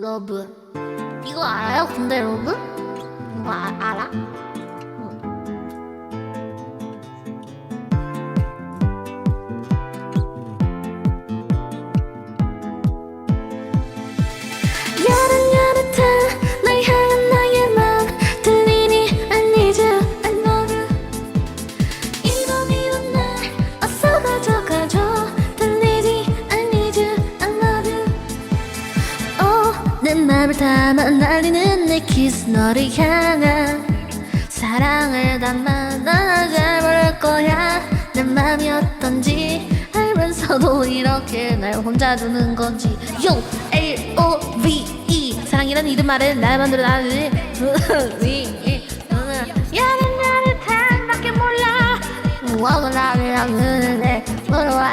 러브 이거 알아요? 군대 러브? 이거 아, 알아? 담아 날리는 내 키스 너를 향한 사랑을 담아 부를 거야. 내 맘이 어떤지 알면서도 이렇게 날 혼자 두는 건지. Yo, L-O-V-E 사랑이란 이름 아래 날 만들어 나를 야릇야릇한 밖에 몰라. 무엇을 나를 향하는데 물어와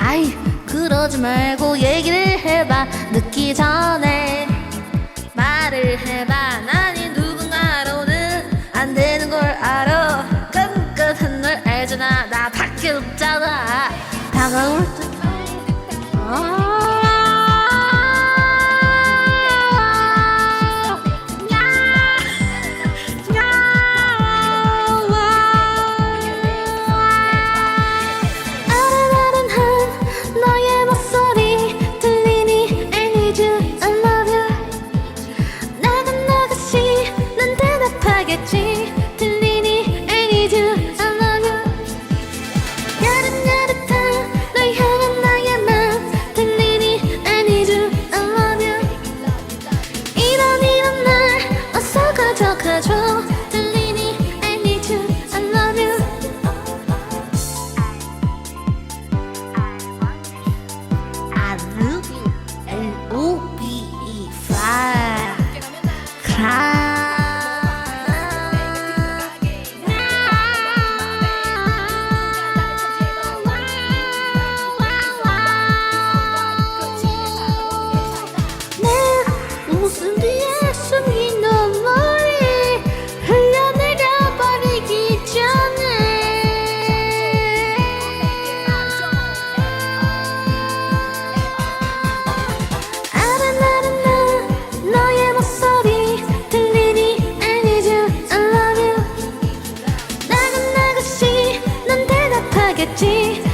아이 그러지 말고 얘기를 해봐. 늦기 전에 말을 해봐. 난이 누군가로는 안 되는 걸 알아. 끈끈한 널 알잖아. 나 밖에 없잖아. 다가올 듯. 아 心